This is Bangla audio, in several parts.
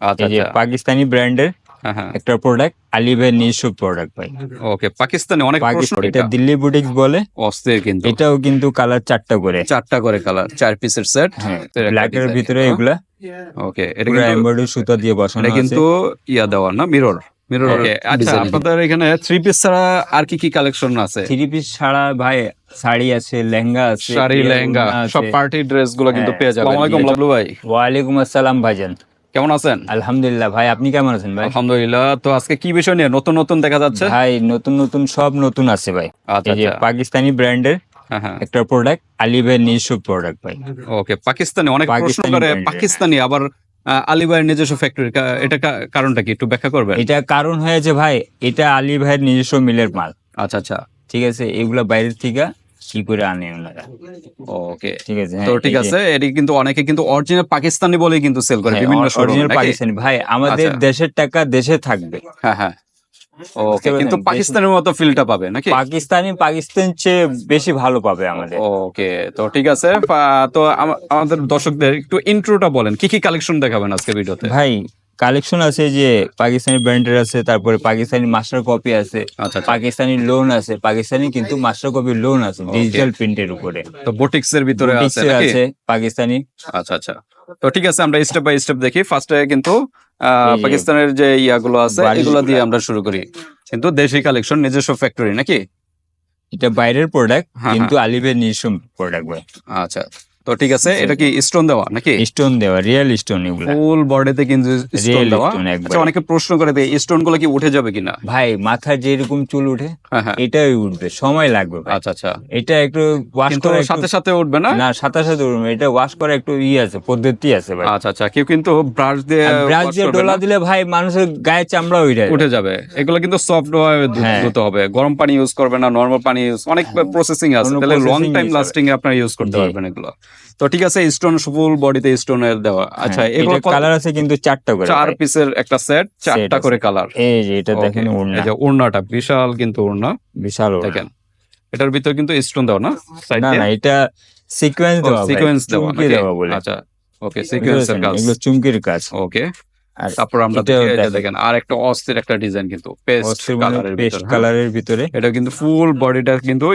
আচ্ছা এই যে আচ্ছা। পাকিস্তানি ব্র্যান্ডের হ্যাঁ হ্যাঁ। একটা প্রোডাক্ট আলিভের নিজস্ব প্রোডাক্ট ভাই। ওকে পাকিস্তানে অনেক এটা দিল্লি বুটিক্স বলে। অস্থির কিন্তু। এটাও কিন্তু কালার চারটা করে। চারটা করে কালার চার পিসের সেট হ্যাঁ ব্ল্যাকের ভিতরে এগুলা। ওকে এটা কিন্তু এমব্রয়ডারি সুতা দিয়ে বসানো এটা কিন্তু ইয়া দেওয়া না মিরর মিরর ওকে আচ্ছা আপনাদের এখানে থ্রি পিস ছাড়া আর কি কি কালেকশন আছে? থ্রি পিস ছাড়া ভাই শাড়ি আছে লেহেঙ্গা আছে শাড়ি লেহেঙ্গা সব পার্টি ড্রেসগুলো কিন্তু হ্যাঁ, পেয়ে যাবেন। আসসালামু আলাইকুম ভাই। ওয়ালাইকুম আসসালাম ভাইজান। কেমন আছেন? আলহামদুলিল্লাহ ভাই আপনি কেমন আছেন ভাই? আলহামদুলিল্লাহ। তো আজকে কি বিষয় নিয়ে? নতুন নতুন দেখা যাচ্ছে? ভাই নতুন নতুন সব নতুন আছে ভাই। আচ্ছা এই আচ্ছা। পাকিস্তানি ব্র্যান্ডের হ্যাঁ হ্যাঁ। একটা প্রোডাক্ট আলিভের নিজস্ব প্রোডাক্ট ভাই। ওকে পাকিস্তানি। অনেক প্রশ্ন করে। পাকিস্তানি আবার আলিবাইয়ের নিজস্ব ফ্যাক্টরি এটা কারণটা কি? একটু ব্যাখ্যা করবেন? এটা কারণ হয়েছে ভাই এটা আলী ভাইয়ের নিজস্ব মিলের মাল। আচ্ছা আচ্ছা। ঠিক আছে এগুলা বাইরের থেকে কি করে আনে ওনারা? ওকে ঠিক আছে তো ঠিক আছে এটি কিন্তু অনেকে কিন্তু অরিজিনাল পাকিস্তানি বলেই কিন্তু সেল করে বিভিন্ন অরিজিনাল পাকিস্তানি ভাই আমাদের আচ্ছা। দেশের টাকা দেশে থাকবে। হ্যাঁ হ্যাঁ। ওকে কিন্তু পাকিস্তানের মতো ফিলটা পাবে নাকি? পাকিস্তানি পাকিস্তান চেয়ে বেশি ভালো পাবে আমাদের। ওকে তো ঠিক আছে তো আমাদের দর্শকদের একটু ইন্ট্রোটা বলেন কি কি কালেকশন দেখাবেন আজকে ভিডিওতে ভাই কালেকশন আছে যে পাকিস্তানি ব্র্যান্ডের আছে তারপরে পাকিস্তানি মাস্টার কপি আছে আচ্ছা আচ্ছা। পাকিস্তানি লোন আছে পাকিস্তানি কিন্তু মাস্টার কপি লোন আছে ডিজিটাল প্রিন্টের উপরে। তো বুটিক্স এর ভিতরে আছে আছে পাকিস্তানি। আচ্ছা আচ্ছা। তো ঠিক আছে আমরা স্টেপ বাই স্টেপ দেখি। ফার্স্টে কিন্তু পাকিস্তানের যে ইয়াগুলো আছে এগুলো দিয়ে আমরা শুরু করি। কিন্তু দেশি কালেকশন নিজস্ব ফ্যাক্টরি নাকি? এটা বাইরের প্রোডাক্ট হ্যাঁ, কিন্তু আলিবের নিজস্ব প্রোডাক্ট ভাই। আচ্ছা। তো ঠিক আছে এটা কি স্টোন দেওয়া নাকি? স্টোন দেওয়া রিয়েল স্টোন এগুলা। ফুল বডিতে কিন্তু স্টোন দেওয়া। আচ্ছা অনেকে প্রশ্ন করে দেয় স্টোনগুলো কি উঠে যাবে কিনা? ভাই মাথায় যেরকম চুল উঠে হ্যাঁ হ্যাঁ। এটাই উঠবে সময় লাগবে ভাই। আচ্ছা আচ্ছা। এটা একটু ওয়াশ করা সাথে সাথে উঠবে না? না সাথে সাথে উঠবে এটা ওয়াশ করা একটু ই আছে পদ্ধতি আছে ভাই। আচ্ছা আচ্ছা। কেউ কিন্তু ব্রাশ দিয়ে ব্রাশ দিয়ে ডোলা দিলে ভাই মানুষের গায়ে চামড়া উঠে যাবে। উঠে যাবে। এগুলো কিন্তু সফট হ্যাঁ। ধুতে হবে। গরম পানি ইউজ করবে না নরমাল পানি ইউজ অনেক প্রসেসিং আছে। তাহলে লং টাইম লাস্টিং এ আপনারা ইউজ করতে পারবেন এগুলো। তো ঠিক আছে স্টোন ফুল বডিতে স্টোনের দেওয়া। আচ্ছা হ্যাঁ, এগুলো এটা কালার আছে কিন্তু চারটা করে। চার পিসের একটা সেট চারটা করে কালার এই যে এটা দেখেন ওড়না। এই যে ওড়নাটা বিশাল কিন্তু ওড়না। বিশাল। দেখেন এটার ভিতর কিন্তু স্টোন দেওয়া না সাইড না না এটা সিকোয়েন্স দেওয়া সিকোয়েন্স দেওয়া আচ্ছা ওকে সিকোয়েন্সের কাজ। এগুলো চুমকির কাজ। ওকে তারপর আমরা দেখেন। আর একটা অস্থির একটা ডিজাইন কিন্তু পেস্ট কালারের পেস্ট ভিতর হ্যাঁ? কালারের ভিতরে। এটা কিন্তু ফুল বডিটা কিন্তু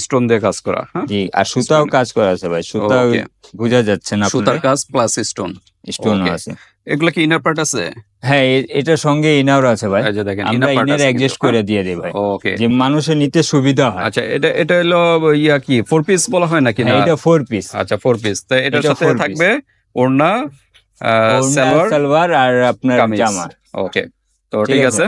স্টোন দিয়ে কাজ করা হ্যাঁ? জি আর সুতাও কাজ করা আছে ভাই Okay. বোঝা যাচ্ছে না সুতার কাজ প্লাস স্টোন স্টোন আছে। এগুলো কি ইনার পার্ট আছে? হ্যাঁ এটার সঙ্গে ইনার আছে ভাই। আমরা ইনার অ্যাডজাস্ট করে দিয়ে দেই ভাই। ওকে যে মানুষের নিতে সুবিধা হয়। আচ্ছা এটা এটা হলো ইয়া কি ফোর পিস বলা হয় নাকি না? হ্যাঁ, এটা ফোর পিস আচ্ছা ফোর পিস তো এটার এটা সাথে। থাকবে ওড়না সালোয়ার সালোয়ার আর আপনার জামা ওকে তো ঠিক আছে।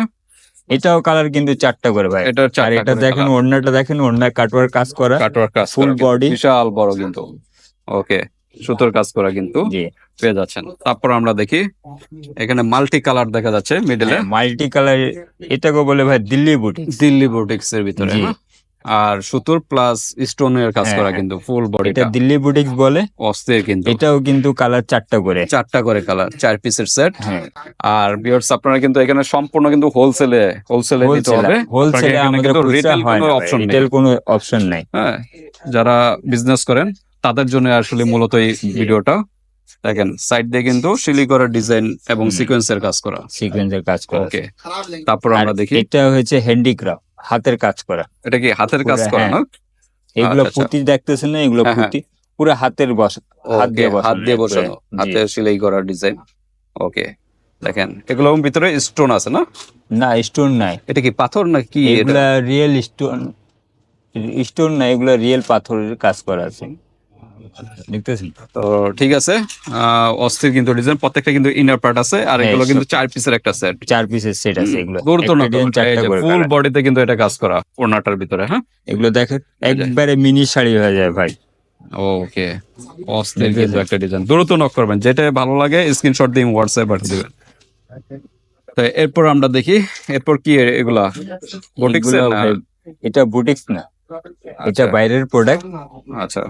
এটাও কালার কিন্তু চারটা করে ভাই এটা আর এটা দেখেন। ওড়নাটা দেখেন ওড়না কাটওয়ার কাজ করা কাটওয়ার্ক কাজ কিন্তু। body। বিশাল বড় কিন্তু ওকে সুতোর কাজ করা কিন্তু পেয়ে যাচ্ছেন তারপর আমরা দেখি এখানে মাল্টি কালার দেখা যাচ্ছে মিডলে মাল্টি কালার এটাকে বলে ভাই দিল্লি বুটি দিল্লি বুটিক্স এর ভিতরে? আর সুতোর প্লাস স্টোনের কাজ হ্যাঁ, করা হ্যাঁ। কিন্তু ফুল বডি এটা দিল্লি বুটিক্স বলে। অস্থির কিন্তু। এটাও কিন্তু কালার চারটা করে। চারটা করে কালার চার পিসের সেট হ্যাঁ। আর বিয়ার্স আপনারা কিন্তু এখানে সম্পূর্ণ কিন্তু হোলসেলে হোলসেলে নিতে হবে। হোলসেলে আমাদের খুচরা কোনো না। option নেই। রিটেল কোনো অপশন নাই। হ্যাঁ যারা বিজনেস করেন তাদের জন্য আসলে মূলত এই ভিডিওটা দেখেন সাইড দিয়ে কিন্তু শিলি করা ডিজাইন এবং সিকোয়েন্সের কাজ করা। সিকোয়েন্সের কাজ করা। ওকে তারপর আমরা দেখি। এটা হচ্ছে হ্যান্ডিক্রাফট হাতের কাজ করা এটা কি হাতের কাজ করা হ্যাঁ। না এগুলো আচ্ছা, আচ্ছা। পুঁতি দেখতেছেন না এগুলো হ্যাঁ, হ্যাঁ। পুঁতি পুরো হাতের বস হাত দিয়ে বসানো হাত দিয়ে বসানো। হাতে সেলাই করা ডিজাইন ওকে দেখেন এগুলো ভিতরে স্টোন আছে না না স্টোন নাই এটা কি পাথর না কি? এগুলা রিয়েল স্টোন স্টোন না এগুলো রিয়েল পাথরের কাজ করা আছে তো ঠিক আছে অস্থির কিন্তু ডিজাইন প্রত্যেকটা কিন্তু ইনার পার্ট আছে আর হ্যাঁ, এগুলো কিন্তু চার পিসের একটা সেট চার পিসের সেট আছে এগুলো। ফুল বডিতে কিন্তু এটা কাজ করা ওড়নাটার ভিতরে হ্যাঁ? এগুলো দেখেন একবারে মিনি শাড়ি হয়ে যায় ভাই। ওকে অস্থির কিন্তু একটা ডিজাইন দ্রুত নক করবেন যেটা ভালো লাগে স্ক্রিনশট দিয়ে হোয়াটসঅ্যাপ পাঠিয়ে দিবেন। তো এরপর আমরা দেখি এরপর কি এগুলা? বুটিক্স এটা বুটিক্স না। এটা বাইরের প্রোডাক্ট আচ্ছা।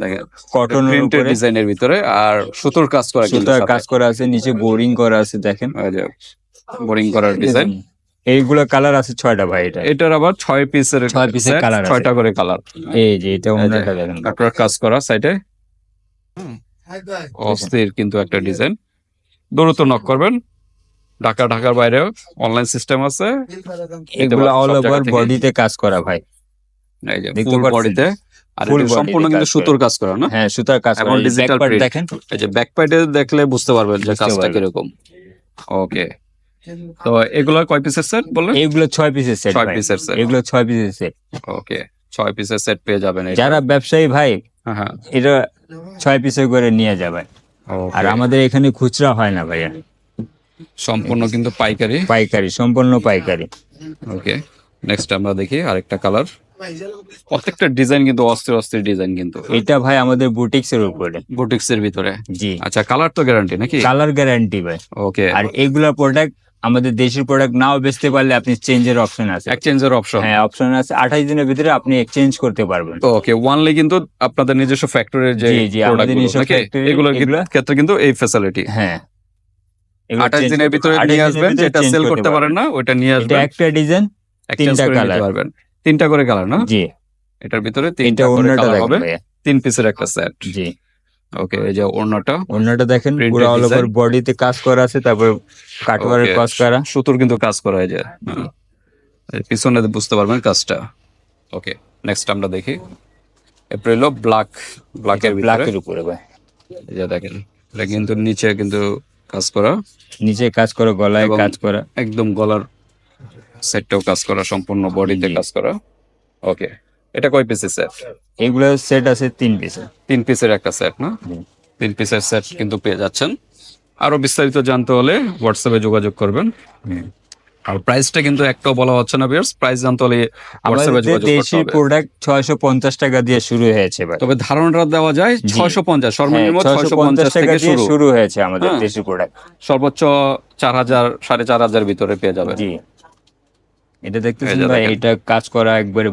দেখেন কটনের উপরে। ডিজাইনের ভিতরে আর সুতোর কাজ করা কিন্তু কাজ করা আছে নিচে বোরিং করা আছে দেখেন। বোরিং করার ডিজাইন এইগুলো কালার আছে ছয়টা ভাই এটা। এটার আবার ছয় পিসের ছয় colour আছে। ছয়টা করে কালার। এই যে এটা অন্যটা দেখেন। কাটওয়ার্ক কাজ করা সাইডে অস্থির কিন্তু একটা ডিজাইন দ্রুত নক করবেন। ঢাকা ঢাকার বাইরেও অনলাইন সিস্টেম আছে। এগুলো অল ওভার বডিতে কাজ করা ভাই। এই যে ফুল বডিতে আর Full এটা body সম্পূর্ণ কিন্তু সুতোর কাজ করা না? হ্যাঁ সুতার কাজ করা digital পার্ট দেখেন। এই যে ব্যাক পাইটে দেখলে বুঝতে পারবেন যে কাজটা কীরকম। ওকে তো এগুলো কয় পিসের সেট বললেন? এগুলো ছয় পিসের সেট ছয় পিসের সেট এগুলো ছয় পিসের সেট ওকে ছয় পিসের সেট পেয়ে যাবেন এটা। যারা ব্যবসায়ী ভাই হ্যাঁ হ্যাঁ। এটা ছয় পিসে করে নিয়ে যাবে। আর আমাদের এখানে খুচরা হয় না ভাইয়া। সম্পূর্ণ কিন্তু পাইকারি। পাইকারি সম্পূর্ণ পাইকারি। ওকে নেক্সট আমরা দেখি আরেকটা কালার প্রত্যেকটা ডিজাইন কিন্তু অস্থির অস্থির ডিজাইন কিন্তু। এটা ভাই আমাদের বুটিক্স এর উপরে। বুটিক্স এর ভিতরে? জি। আচ্ছা কালার তো গ্যারান্টি নাকি? কালার গ্যারান্টি ভাই। ওকে আর এগুলা প্রোডাক্ট আমাদের দেশের প্রোডাক্ট নাও বেচতে পারলে আপনি চেঞ্জের অপশন আছে। এক্সচেঞ্জের অপশন হ্যাঁ অপশন আছে। আঠাশ দিনের ভিতরে আপনি এক্সচেঞ্জ করতে পারবেন। ওকে ওয়ানলি কিন্তু আপনাদের নিজস্ব ফ্যাক্টরির যে এগুলোর ক্ষেত্রে কিন্তু এই ফ্যাসিলিটি হ্যাঁ। আঠাশ দিনের ভিতরে নিয়ে আসবেন যেটা সেল করতে পারেন না ওইটা নিয়ে আসবেন। একটা ডিজাইন তিনটা colour। পারবেন। তিনটা করে কালার না? জি। এটার ভিতরে তিনটা করে অন্যটা কালার হবে। তিন পিসের একটা সেট জি। ওকে এই যে ওড়নাটা। ওড়নাটা দেখেন পুরো অল ওভার বডিতে কাজ করা আছে তারপর কাটওয়ারের কাজ করা। সুতোর কিন্তু কাজ করা হয় যে এই পিছনে বুঝতে পারবেন কাজটা। ওকে নেক্সট আমরা দেখি। এপ্রিল ব্ল্যাক ব্ল্যাকের ব্ল্যাকের উপরে ভাই। এই যে দেখেন এটা কিন্তু নিচে কিন্তু কাজ করা। নিচে কাজ করা গলায় কাজ করা। একদম গলার সেটটাও কাজ করা সম্পূর্ণ বডিতে কাজ করা। ওকে এটা কয় পিসের সেট এগুলো সেট আছে তিন পিসের তিন পিসের একটা সেট না? তিন পিসের সেট কিন্তু পেয়ে যাচ্ছেন। আরও বিস্তারিত জানতে হলে হোয়াটসঅ্যাপে যোগাযোগ করবেন। আর প্রাইসটা কিন্তু একটাও বলা হচ্ছে না বিয়ার্স প্রাইস জানতে হলে হোয়াটসঅ্যাপে যোগাযোগ করতে দেশি প্রোডাক্ট ছয়শো পঞ্চাশ টাকা দিয়ে শুরু হয়েছে ভাই তবে ধারণাটা দেওয়া যায় ছয়শো পঞ্চাশ সর্বনিম্ন ছয়শো ছয়শো হ্যাঁ, পঞ্চাশ পঞ্চাশ টাকা থেকে দিয়ে শুরু। হয়েছে আমাদের হ্যাঁ। দেশি প্রোডাক্ট সর্বোচ্চ চার হাজার সাড়ে চার হাজার ভিতরে পেয়ে যাবেন। জি। এটা দেখতেছেন ভাই এটা কাজ করা একবারে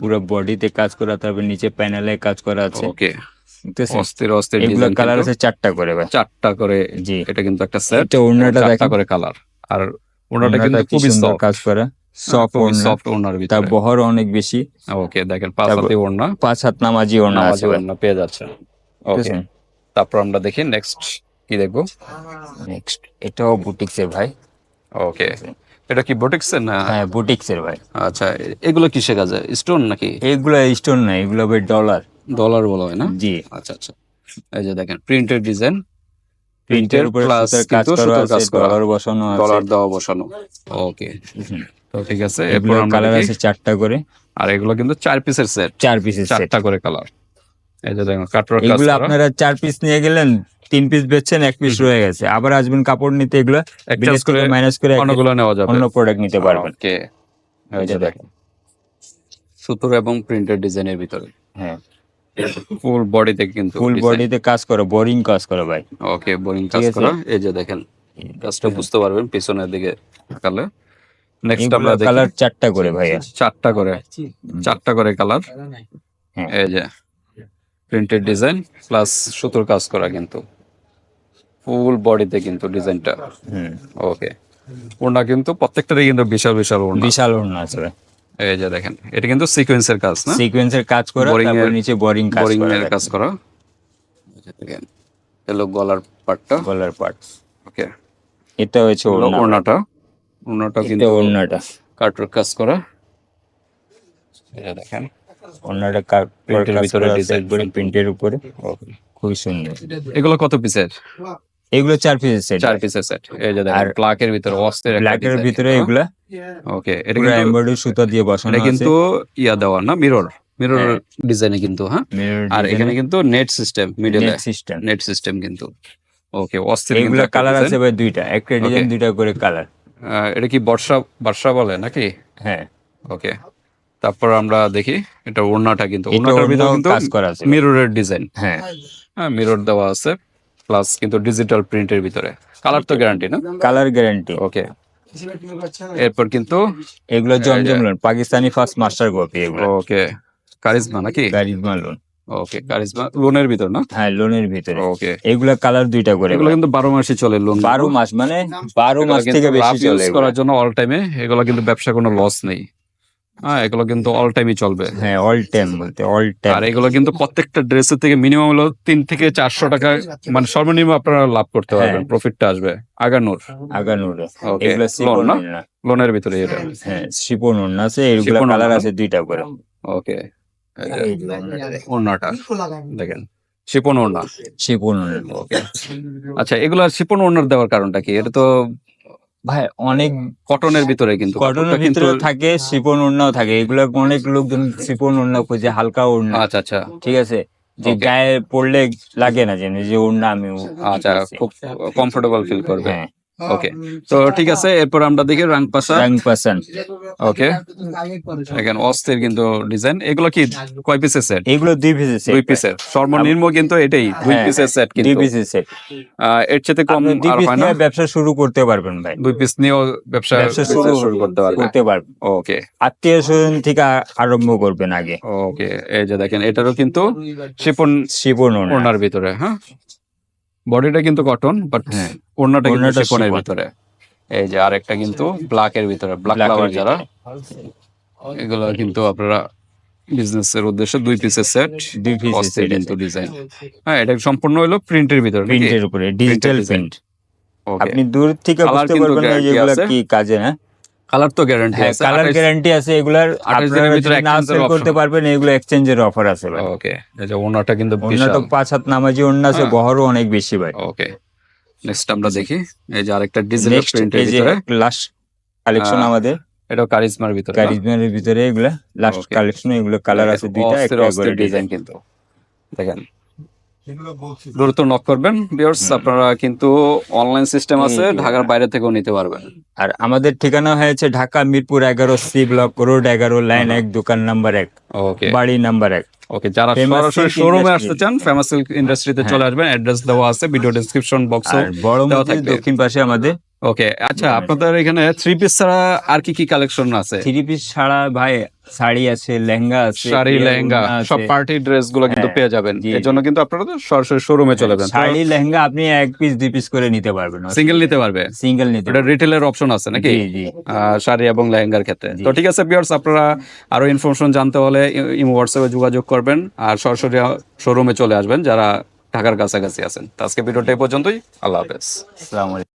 পুরো বডিতে কাজ করা তারপর নিচে প্যানেলে কাজ করা আছে। ওকে অস্থির অস্থির এগুলো কালার আছে চারটা করে ভাই। চারটা করে জি। এটা কিন্তু একটা সেট এটা ওড়নাটা দেখেন। করে কালার আর ওড়নাটা কিন্তু খুবই সফট কাজ করা। সফট ওড়না। সফট তার বহর অনেক বেশি। ওকে দেখেন পাঁচ তারপর- হাতে ওড়না। পাঁচ হাত নামাজি ওড়না আছে নামাজি ভাই। ওড়না পেয়ে যাচ্ছে। ওকে তারপর আমরা দেখি নেক্সট কি দেখব? নেক্সট এটাও বুটিক্স ভাই। ওকে এটা কি বোটিক্স না? হ্যাঁ বুটিক্স এর ভাই। আচ্ছা এগুলো কিসে কাজে স্টোন নাকি? এগুলো স্টোন না এগুলো ভাই ডলার। ডলার বলা হয় না? জি। আচ্ছা আচ্ছা। এই যে দেখেন প্রিন্টেড ডিজাইন। প্রিন্টের উপরে কাজ করা আছে। ডলার বসানো আছে। ডলার দেওয়া বসানো। ওকে। তো ঠিক আছে এরপর কালার আছে চারটা করে। আর এগুলো কিন্তু চার পিসের সেট। চার পিসের চারটা করে কালার। এই যে দেখুন কাটওয়ার কাজ এগুলো আপনারা চার পিস নিয়ে গেলেন তিন পিস বেচছেন এক পিস রয়ে গেছে। আবার আসবেন কাপড় নিতে এগুলো Exchange করে মাইনাস করে অন্যগুলো নেওয়া যাবে। অন্য প্রোডাক্ট নিতে পারবেন। ওকে দেখেন। সুতোর এবং প্রিন্টেড ডিজাইনের ভিতরে। হ্যাঁ। ফুল বডিতে কিন্তু ফুল বডিতে কাজ করো বোরিং কাজ করো ভাই। ওকে বোরিং কাজ ঠিক এই যে দেখেন কাজটা বুঝতে পারবেন পিছনের দিকে তাকালে নেক্সট আমরা দেখি। কালার চারটা করে ভাইয়া চারটা করে। চারটা করে কালার হ্যাঁ। এই যে প্রিন্টেড ডিজাইন প্লাস সুতোর কাজ করা কিন্তু। ফুল বডিতে কিন্তু ডিজাইনটা হুম ওকে ওড়না কিন্তু প্রত্যেকটারই কিন্তু বিশাল বিশাল ওড়না। বিশাল ওড়না আছে এই যে দেখেন এটা কিন্তু সিকোয়েন্সের কাজ না? সিকোয়েন্সের কাজ করা তারপর নিচে বোরিং কাজ বোরিং এর কাজ করা। দেখেন এলো গলার পাটটা গলার পার্ট ওকে এটা হচ্ছে ওড়নাটা। ওড়নাটা কিন্তু ওড়নাটা। কাটর কাজ করা। এই যে দেখেন। ওড়নাটা কাট এর ভিতরে ডিজাইন প্রিন্টের উপরে। ওকে খুবই সুন্দর। এগুলো কত পিসের এগুলো চার পিসের সেট চার পিসের সেট এই যে দেখেন ব্ল্যাকের ভিতরে একটা ব্ল্যাকের ভিতরে এগুলা। ওকে এটা কিন্তু এমব্রয়ডারি সুতা দিয়ে বসানো আছে। কিন্তু ইয়া দেওয়া না মিরর মিরর। ডিজাইনে কিন্তু হ্যাঁ? আর এখানে কিন্তু নেট সিস্টেম মিডলে সিস্টেম নেট সিস্টেম কিন্তু। ওকে কিন্তু এগুলা কালার আছে ভাই দুইটা একটা ডিজাইন দুইটা করে কালার আহ, এটা কি বর্ষা বর্ষা বলে নাকি? হ্যাঁ। ওকে তারপর আমরা দেখি এটা ওড়নাটা কিন্তু ওড়নাটার ভিতরে কিন্তু কাজ করা আছে। মিররের ডিজাইন হ্যাঁ। হ্যাঁ মিরর দেওয়া আছে। প্লাস কিন্তু ডিজিটাল প্রিন্টের ভিতরে। কালার তো গ্যারান্টি না? কালার গ্যারান্টি ওকে এরপর কিন্তু এগুলো জমজম lawn Pakistani first master copy এগুলো। ওকে কারিজমা নাকি? গারিজমা লোন ওকে কারিজমা লোনের ভিতর না? হ্যাঁ লোনের ভিতরে। ওকে এগুলা কালার দুইটা করে এগুলো কিন্তু বারো মাসই চলে লোন বারো মাস মানে বারো মাস থেকে বেশি চলে করার জন্য অল টাইমে এগুলো কিন্তু ব্যবসা কোনো লস নেই। হ্যাঁ এগুলো কিন্তু অল টাইমই চলবে। হ্যাঁ অল টাইম বলতে অল টাইম আর এগুলো কিন্তু প্রত্যেকটা ড্রেসের থেকে মিনিমাম হলো তিন থেকে চারশো টাকা মানে সর্বনিম্ন আপনারা লাভ করতে পারবেন হ্যাঁ। প্রফিটটা আসবে। আগানোর। আগানুরে। না? লোনের ভিতরে এটা। হ্যাঁ শিপন আছে এগুলো কালার আছে দুইটা করে। ওকে ওড়নাটা। দেখেন শিপন ওড়না। শিপন ওড়না। ওকে আচ্ছা এগুলা শিপন ওড়নার দেওয়ার কারণটা কি? এটা তো ভাই অনেক কটনের ভিতরে কিন্তু কটনের ভিতরে থাকে শিপন ওড়নাও থাকে। এগুলো অনেক লোকজন শিপন ওড়না খুঁজে হালকা ওড়না আচ্ছা আচ্ছা। ঠিক আছে? যে গায়ে পড়লে লাগে না যে ওড়না আমি আচ্ছা খুব কমফোর্টেবল ফিল করবে। হ্যাঁ। ওকে তো ঠিক আছে এরপর আমরা দেখি রাংপাসা রং পাসান ওকে দেখেন অস্থির কিন্তু ডিজাইন এগুলো কি কয় পিসের সেট এগুলো দুই পিসের সেট দুই পিসের সর্বনিম্ন কিন্তু এটাই দুই হ্যাঁ, পিসের সেট দুই কিন্তু। পিসের সেট আহ, এর চেয়ে কম আর পিস হয় না? ব্যবসা শুরু করতে পারবেন ভাই। দুই পিস নিয়েও ব্যবসা ব্যবসা শুরু করতে পারবে করতে পারবেন। ওকে আত্মীয় স্বজন থেকে আরম্ভ করবেন আগে। ওকে এই যে দেখেন এটারও কিন্তু শিপন শিপন ওড়নার ভিতরে হ্যাঁ? বডিটা কিন্তু কটন বাট হ্যাঁ। ওড়নাটা কিন্তু ওড়নাটা শিপনের শিফন। ভিতরে। এই যে আরেকটা কিন্তু ব্ল্যাক এর ভিতরে ব্ল্যাক ভিতরে। যারা এগুলো কিন্তু আপনারা বিজনেস এর উদ্দেশ্যে দুই পিসের সেট দুই পিসের সেট কিন্তু ডিজাইন হ্যাঁ এটা সম্পূর্ণ হলো প্রিন্টের ভিতরে প্রিন্টের উপরে ডিজিটাল। প্রিন্ট আপনি দূর থেকে বুঝতে পারবেন না আছে। কি কাজে হ্যাঁ? কালার তো গ্যারান্টি হ্যাঁ আছে। কালার গ্যারান্টি আছে এগুলার আপনারা ভিতরে না সেল করতে পারবেন এগুলো এক্সচেঞ্জের অফার আছে ভাই। ওকে এই যে ওনাটা কিন্তু বিশাল তো পাঁচ হাত নামাজি অন্য আছে হ্যাঁ। বহরও অনেক বেশি ভাই। ওকে নেক্সট আমরা দেখি এই যে আরেকটা ডিজিটাল প্রিন্টের ভিতরে। লাস্ট কালেকশন আমাদের। এটাও কারিজমার ভিতরে? কারিজমার ভিতরে এগুলা। লাস্ট. কালেকশন এগুলো কালার আছে দুইটা একটা ডিজাইন কিন্তু। দেখেন দ্রুত নক করবেন বিয়ার্স আপনারা কিন্তু অনলাইন সিস্টেম আছে ঢাকার বাইরে থেকেও নিতে পারবেন। আর আমাদের ঠিকানা হয়েছে ঢাকা মিরপুর এগারো সি ব্লক রোড এগারো লাইন এক দোকান নাম্বার এক। ওকে বাড়ি নাম্বার এক। ওকে যারা সরাসরি শোরুমে আসতে চান ফেমাস সিল্ক ইন্ডাস্ট্রিতে চলে আসবেন অ্যাড্রেস দেওয়া আছে ভিডিও ডেসক্রিপশন বক্সও আর বড় দক্ষিণ পাশে আমাদের। ওকে আচ্ছা আপনাদের এখানে থ্রি পিস ছাড়া আর কি কি কালেকশন আছে? থ্রি পিস ছাড়া ভাই শাড়ি আছে লেহেঙ্গা আছে শাড়ি লেহেঙ্গা সব পার্টি ড্রেসগুলো কিন্তু হ্যাঁ, পেয়ে যাবেন। এর জন্য কিন্তু আপনারা তো সরাসরি শোরুমে চলে যাবেন শাড়ি লেহেঙ্গা আপনি এক পিস দুই পিস করে নিতে পারবেন। সিঙ্গেল নিতে পারবে? সিঙ্গেল নিতে এটা রিটেলের অপশন আছে নাকি? জি জি। আহ, শাড়ি এবং লেহেঙ্গার ক্ষেত্রে। তো ঠিক আছে বিয়ার্স আপনারা আরও ইনফরমেশন জানতে হলে ইমো হোয়াটসঅ্যাপে যোগাযোগ করবেন আর সরাসরি শোরুমে চলে আসবেন যারা ঢাকার কাছাকাছি আছেন। আজকে ভিডিওটা এই পর্যন্তই। আল্লাহ হাফেজ। আসসালামু আলাইকুম।